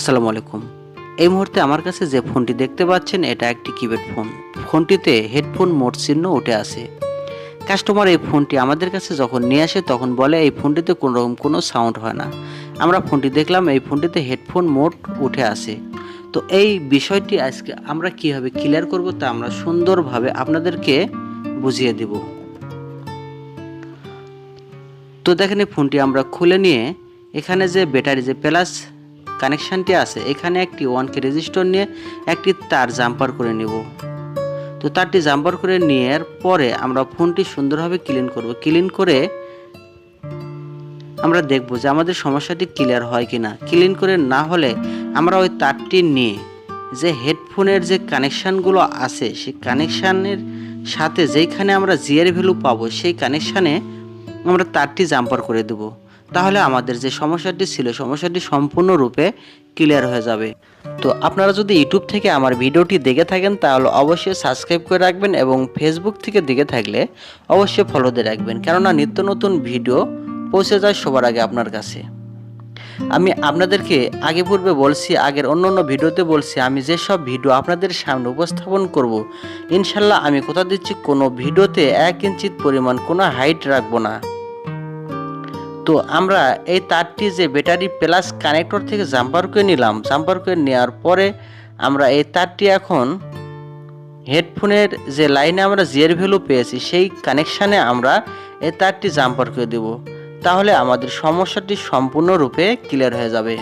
আসসালামু আলাইকুম। এই মুহূর্তে আমার কাছে যে ফোনটি দেখতে পাচ্ছেন, এটা একটি কিপ্যাড ফোন। ফোনটিতে হেডফোন মোড চিহ্ন উঠে আছে। কাস্টমার এই ফোনটি আমাদের কাছে যখন নিয়ে আসে, তখন বলে, এই ফোনটিতে কোনো রকম কোনো সাউন্ড হয় না। আমরা ফোনটি দেখলাম, এই ফোনটিতে হেডফোন মোড উঠে আছে। তো এই বিষয়টি আজকে আমরা কীভাবে ক্লিয়ার করব, তা আমরা সুন্দরভাবে আপনাদেরকে বুঝিয়ে দেব। তো দেখেন এই ফোনটি আমরা খুলে নিয়ে, এখানে যে ব্যাটারি যে প্লাস কানেকশানটি আছে। এখানে একটি ওয়ান কে রেজিস্টার নিয়ে একটি তার জাম্পার করে নেব। তো তারটি জাম্পার করে নেওয়ার পরে আমরা ফোনটি সুন্দরভাবে ক্লিন করব। ক্লিন করে আমরা দেখব যে আমাদের সমস্যাটি ক্লিয়ার হয় কি না ক্লিন করে না হলে আমরা ওই তারটি নিয়ে যে হেডফোনের যে কানেকশানগুলো আছে, সেই কানেকশানের সাথে যেইখানে আমরা জিয়ার ভ্যালু পাবো, সেই কানেকশানে আমরা তারটি জাম্পার করে দেব। তাহলে আমাদের যে সমস্যাটি ছিল, সমস্যাটি সম্পূর্ণরূপে ক্লিয়ার হয়ে যাবে। তো আপনারা যদি ইউটিউব থেকে আমার ভিডিওটি দেখে থাকেন, তাহলে অবশ্যই সাবস্ক্রাইব করে রাখবেন এবং ফেসবুক থেকে দেখে থাকলে অবশ্যই ফলো দিয়ে রাখবেন। কেননা নিত্য নতুন ভিডিও পৌঁছে যায় সবার আগে আপনার কাছে। আমি আপনাদেরকে আগে পূর্বে বলছি, আগের অন্য অন্য ভিডিওতে বলছি, আমি যেসব ভিডিও আপনাদের সামনে উপস্থাপন করব, ইনশাল্লাহ আমি কথা দিচ্ছি, কোনো ভিডিওতে এক ইঞ্চিত পরিমাণ, কোনো হাইট রাখব না। তো আমরা এই তারটি যে ব্যাটারি প্লাস কানেক্টর থেকে জাম্পার করে নিলাম, জাম্পার করে নেওয়ার পরে আমরা এই তারটি এখন হেডফোনের যে লাইনে আমরা জিয়ার ভ্যালু পেয়েছি, সেই কানেকশানে আমরা এই তারটি জাম্পার করে দেব। তাহলে আমাদের সমস্যাটি সম্পূর্ণরূপে ক্লিয়ার হয়ে যাবে।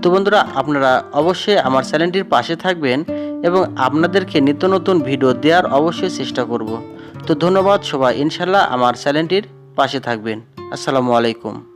তো বন্ধুরা, আপনারা অবশ্যই আমার চ্যানেলটির পাশে থাকবেন। এবং আপনাদেরকে নিত্য নতুন ভিডিও দেওয়ার অবশ্যই চেষ্টা করব। তো ধন্যবাদ সবাই, ইনশাল্লাহ আমার চ্যানেলটির পাশে থাকবেন। আসসালামু আলাইকুম।